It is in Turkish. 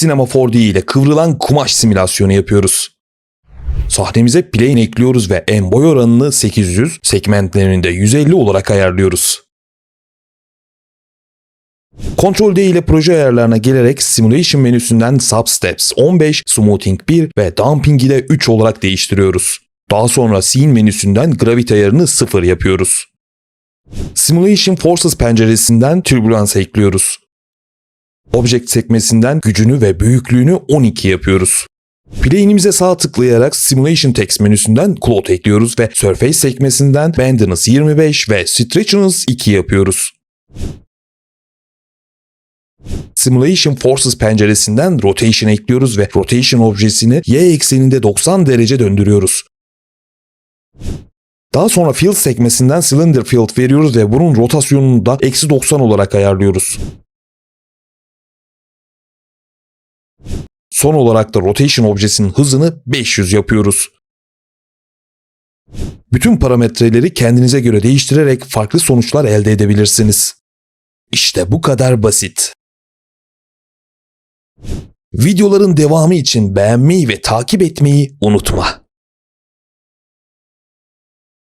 Cinema 4D ile kıvrılan kumaş simülasyonu yapıyoruz. Sahnemize plane ekliyoruz ve en boy oranını 800, segmentlerini de 150 olarak ayarlıyoruz. Ctrl D ile proje ayarlarına gelerek Simulation menüsünden Substeps 15, Smoothing 1 ve Damping ile 3 olarak değiştiriyoruz. Daha sonra Scene menüsünden Gravity ayarını 0 yapıyoruz. Simulation Forces penceresinden Turbulence ekliyoruz. Object sekmesinden gücünü ve büyüklüğünü 12 yapıyoruz. Plane'imize sağ tıklayarak Simulation Text menüsünden Cloud ekliyoruz ve Surface sekmesinden Bendiness 25 ve Stretchiness 2 yapıyoruz. Simulation Forces penceresinden Rotation ekliyoruz ve Rotation objesini Y ekseninde 90 derece döndürüyoruz. Daha sonra Field sekmesinden Cylinder Field veriyoruz ve bunun rotasyonunu da eksi 90 olarak ayarlıyoruz. Son olarak da Rotation objesinin hızını 500 yapıyoruz. Bütün parametreleri kendinize göre değiştirerek farklı sonuçlar elde edebilirsiniz. İşte bu kadar basit. Videoların devamı için beğenmeyi ve takip etmeyi unutma.